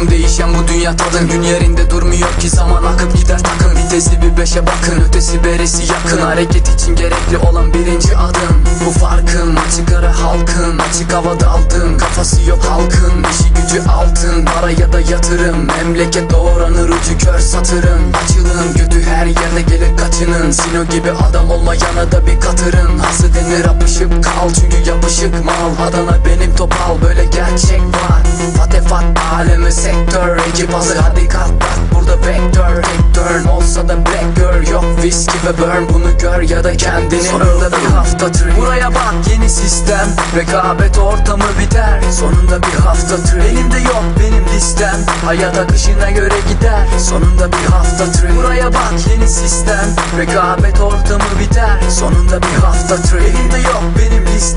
Akım değişen bu dünya tadın. Gün durmuyor ki zaman akıp gider takım. Vitesi bir beşe bakın ötesi beresi yakın. Hareket için gerekli olan birinci adım. Bu Açık havada aldın kafası yok halkın. İşi gücü altın para ya da yatırım. Memleket doğranır ucu kör satırın. Açılın götü her yerde gelir kaçının. Sino gibi adam olmayana da bir katırın. Hası denir apışıp kal çünkü yapışık mal. Adana benim topal böyle gerçek var. Fatefat alemi sektör Ekip hazır. Hadi kalk bak burada vektör Tek turn olsa da black girl Yok viski ve burn. Bunu gör ya da kendini. Sonunda bir hafta trip. Buraya bak yeni sistem. Rekabet ortamı biter. Sonunda bir hafta trip. Elimde yok benim listem. Hayat akışına göre gider. Sonunda bir hafta trip. Buraya bak yeni sistem. Rekabet ortamı biter. Sonunda bir hafta trip. Elimde yok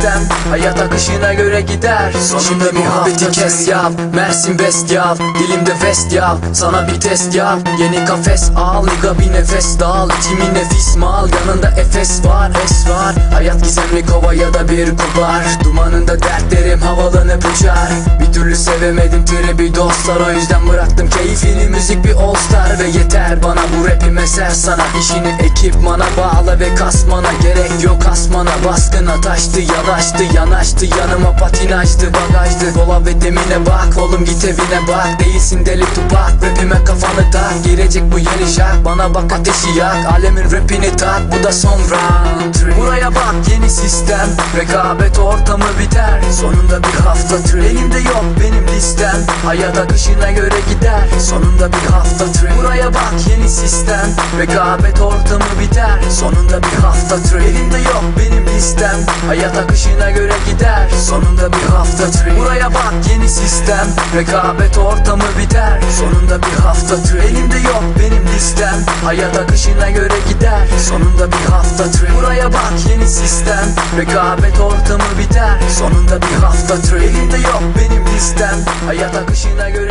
listem Hayat akışına göre gider. Sonunda bir hafta kes yav Mersin best yav Dilimde vest yav Sana bir test yav Yeni kafes al. Liga bir nefes dal. İçimi nefis mal. Yanında Efes var. Es var. Hayat gizemli kova ya da bir kubar Dumanında dertlerim havalanıp uçar. Bir türlü sevemedim tribi dostlar. O yüzden bıraktım keyfini. Müzik bir all star Ve yeter. Bana bu rapi meser sana işini ekipmana bağla ve kasmana. Gerek yok asmana. Baskına taştı Yanaştı yanaştı yanıma patin Bagajdı. Dolap ve demine bak Oğlum git evine bak. Değilsin deli tupak Rapime kafanı tak. Girecek bu yeni şark Bana bak ateşi yak. Alemin rapini tak Bu da son round Buraya bak yeni sistem. Rekabet ortamı biter Sonunda bir hafta trip Elimde yok benim listem. Hayat akışına göre gider Sonunda bir hafta trip Buraya bak yeni sistem. Rekabet ortamı biter Sonunda bir hafta trip Elimde yok benim listem Hayat akışına göre gider Sonunda bir hafta trip. Buraya bak yeni sistem. Rekabet ortamı biter Sonunda bir hafta trip. Elimde yok benim listem. Hayat akışına göre gider Sonunda bir hafta trip. Buraya bak yeni sistem. Rekabet ortamı biter Sonunda bir hafta trip. Elimde yok benim listem. Hayat akışına göre